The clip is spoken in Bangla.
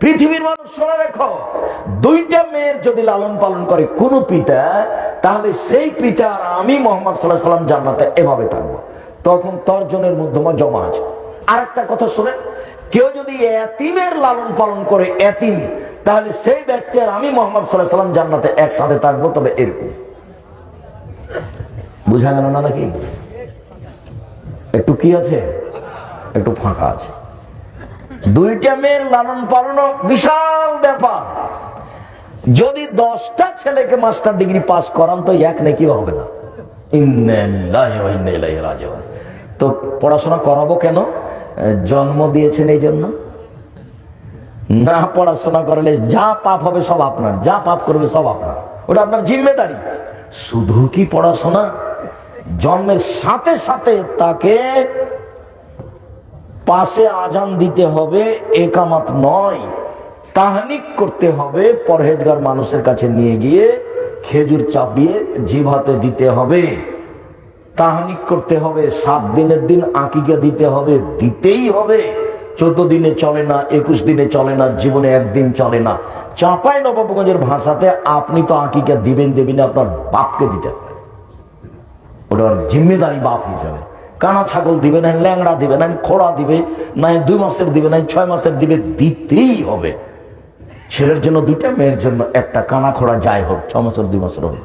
পৃথিবীর মানুষ শুনে রেখো, দুইটা মেয়ের যদি লালন পালন করে কোন পিতা, তাহলে সেই পিতা আর আমি মোহাম্মদ সাল্লাহ সাল্লাম জান্নাতে এভাবে থাকব। তখন তর্জনের মধ্যমা জমা আছে। আর একটা কথা শুনেন, কেউ যদি এতিমের লালন পালন করে এতিম, তাহলে সেই ব্যক্তি আর আমি মোহাম্মদ সাল্লাহ সাল্লাম জান্নাতে একসাথে থাকব, তবে এরকম। বুঝা গেল না নাকি? একটু কি আছে? একটু ফাঁকা আছে। দুইটা মেয়ের লালন পালন বিশাল ব্যাপার। যদি দশটা ছেলেকে মাস্টার ডিগ্রি পাস করান, তো এক নাকি হবে না। তো পড়াশোনা করাবো কেন? জন্ম দিয়েছেন এই জন্য? না পড়াশোনা করলে যা পাপ হবে সব আপনার, যা পাপ করবে সব আপনার। ওটা আপনার জিম্মেদারি। শুধু কি পড়াশোনা? জন্মের সাথে সাথে তাকে পাশে আজান দিতে হবে, একামাত নয়। তাহানিক করতে হবে, পরহেজগার মানুষের কাছে নিয়ে গিয়ে খেজুর চাপিয়ে জিভাতে দিতে হবে। তাহানিক করতে হবে, সাত দিনের দিন আকিকা দিতে হবে, দিতেই হবে। চোদ্দ দিনে চলে না, একুশ দিনে চলে না, জীবনে একদিন চলে না। চাপাই নবাবগঞ্জের ভাষাতে আপনি তো আকিকা দিবেন দেবেন, আপনার বাপকে দিতে হবে। ওটা জিম্মেদারি বাপ হিসাবে। কানা ছাগল দিবে, না ল্যাংড়া দিবে, না খোড়া দিবে, না দুই মাসের দিবে নাই ছয় মাসের দিবে, দিতেই হবে। ছেলের জন্য দুইটা, মেয়ের জন্য একটা, কানা খোড়া যাই হোক ছ মাসের, দুই মাসের হোক